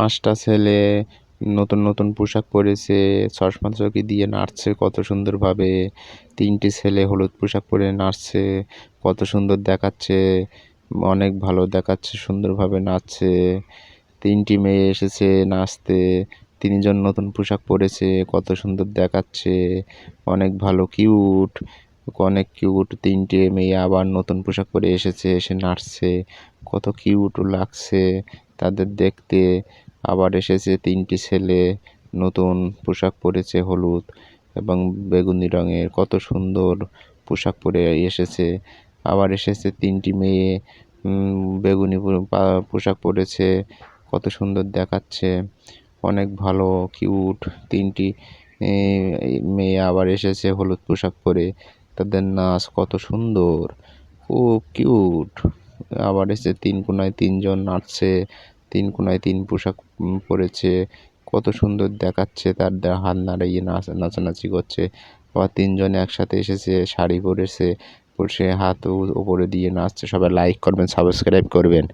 পাঁচটা ছেলে, নতুন নতুন পোশাক পরেছে, চশমা চৌকি দিয়ে নাচছে কত সুন্দরভাবে। তিনটি ছেলে হলুদ পোশাক পরে নাচছে কত সুন্দর দেখাচ্ছে, অনেক ভালো দেখাচ্ছে, সুন্দরভাবে নাচছে। তিনটি মেয়ে এসেছে নাচতে, তিনজন নতুন পোশাক পরেছে, কত সুন্দর দেখাচ্ছে, অনেক ভালো কিউট, অনেক কিউট। তিনটে মেয়ে আবার নতুন পোশাক পরে এসেছে, এসে নাচছে, কত কিউট লাগছে তাদের দেখতে। আবার এসেছে, তিনটি ছেলে, নতুন পোশাক পরেছে, হলুদ এবং বেগুনি রঙের, কত সুন্দর পোশাক পরে এসেছে। আবার এসেছে তিনটি মেয়ে বেগুনি পোশাক পরেছে, কত সুন্দর দেখাচ্ছে, অনেক ভালো, কিউট, তিনটি মেয়ে আবার এসেছে হলুদ পোশাক পরে, তাদের নাচ কত সুন্দর, খুব কিউট। আবার এসে তিন কোনায় তিনজন নাচছে তিন কোনায় তিন পোশাক পরেছে, কত সুন্দর দেখাচ্ছে তার হাত নাড়িয়ে নাচ, নাচানাচি করছে। আবার তিনজন একসাথে এসেছে, শাড়ি পরেছে পরে হাত উপরে দিয়ে নাচছে, সবাই লাইক করবেন সাবস্ক্রাইব করবেন।